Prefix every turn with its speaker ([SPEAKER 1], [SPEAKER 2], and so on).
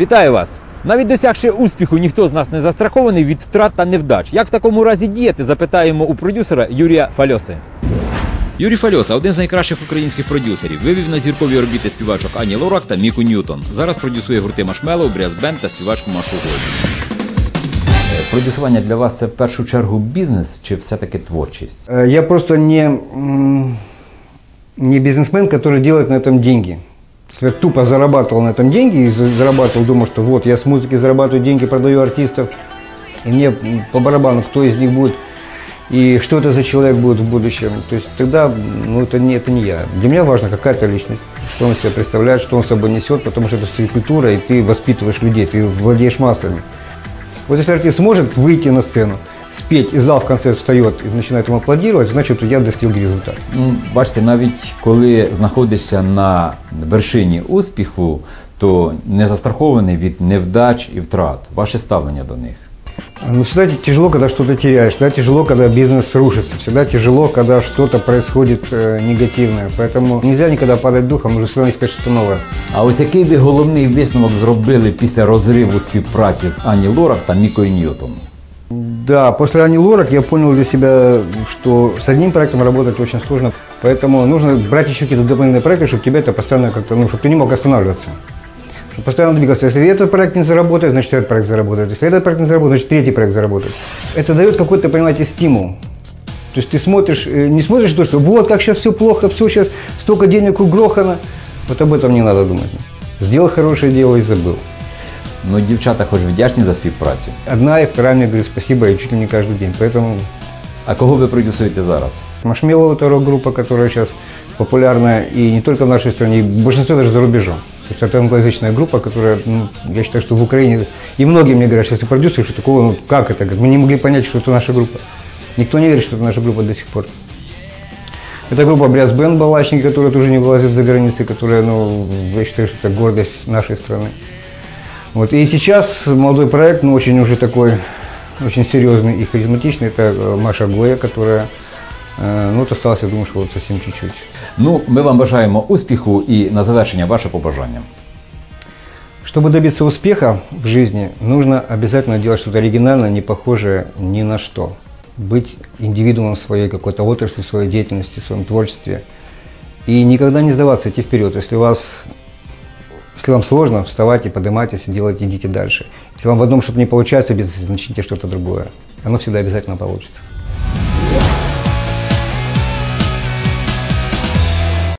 [SPEAKER 1] Вітаю вас! Навіть досягши успіху, ніхто з нас не застрахований від втрат та невдач. Як в такому разі діяти? Запитаємо у продюсера Юрія Фальоси. Юрій Фальоса один з найкращих українських продюсерів. Вивів на зіркові орбіти співачок Ані Лорак та Міку Ньютон. Зараз продюсує гурти Машмеллоу, Бряз Бенд та співачку Машу Голь. Продюсування для вас це в першу чергу бізнес чи все-таки творчість?
[SPEAKER 2] Э, Я просто не, м, не бизнесмен, который делает на этом деньги. Я тупо зарабатывал на этом деньги и за- зарабатывал, думал, что вот я с музыки зарабатываю деньги, продаю артистов, и мне по барабану, кто из них будет и что это за человек будет в будущем. То есть тогда ну, это, не, это не я. Для меня важна какая-то личность, что он себя представляет, что он собой несет, потому что это все культура, и ты воспитываешь людей, ты владеешь массами. Вот если артист сможет выйти на сцену, спеть, и зал в конце встает и начинает ему аплодировать, значит, я достиг результата.
[SPEAKER 1] Ну, бачите, навіть коли знаходишся на вершині успіху, то не застрахований від невдач і втрат. Ваше ставлення до них.
[SPEAKER 2] Ну, всегда тяжело, когда что-то теряешь, всегда тяжело, когда бизнес рушится, всегда тяжело, когда что-то происходит э, негативное. Поэтому нельзя никогда падать духом, нужно всегда искать что-то новое.
[SPEAKER 1] А ось який ви головний висновок зробили після розриву співпраці з Ані Лорак та Мікою Ньютон?
[SPEAKER 2] Да, после Ани Лорак я понял для себя, что с одним проектом работать очень сложно, поэтому нужно брать еще какие-то дополнительные проекты, чтобы тебя это постоянно как-то, ну, чтобы ты не мог останавливаться. Чтобы постоянно двигаться. Если этот проект не заработает, значит этот проект заработает. Если этот проект не заработает, значит третий проект заработает. Это дает какой-то, понимаете, стимул. То есть ты смотришь, э, не смотришь то, что вот как сейчас все плохо, все сейчас столько денег угрохано. Вот об этом не надо думать. Сделал хорошее дело и забыл.
[SPEAKER 1] Ну, дівчата хоч вдячні за співпрацю.
[SPEAKER 2] Одна и вторая мне говорит спасибо, и чуть ли не каждый день. Поэтому
[SPEAKER 1] А кого ви продюсуєте зараз?
[SPEAKER 2] Машмелова это рок-группа, которая сейчас популярна и не только в нашей стране, и в большинстве даже за рубежом. То есть это англоязычная группа, которая, ну, я считаю, что в Украине, и многие мне говорят, что если продюсер, что такого, ну как это, как мы не могли понять, что это наша группа. Никто не верит, что это наша группа до сих пор. Это группа Бряз Бенд Балачники, которая тоже не вылазит за границы, которая, ну, я считаю, что это гордость нашей страны. Вот. И сейчас молодой проект, ну, очень уже такой, очень серьезный и харизматичный, это э, Маша Гоя, которая, э, ну, вот осталось, я думаю, что вот совсем чуть-чуть.
[SPEAKER 1] Ну, ми вам бажаємо успіху і на завершення ваше побажання.
[SPEAKER 2] Чтобы добиться успеха в жизни, нужно обязательно делать что-то оригинальное, не похожее ни на что. Быть индивидуумом в своей какой-то отрасли, в своей деятельности, в своем творчестве. И никогда не сдаваться, идти вперед. Если, вас, если вам сложно, вставайте, поднимайтесь, делайте, идите дальше. Если вам в одном что-то не получается, начните что-то другое. Оно всегда обязательно получится.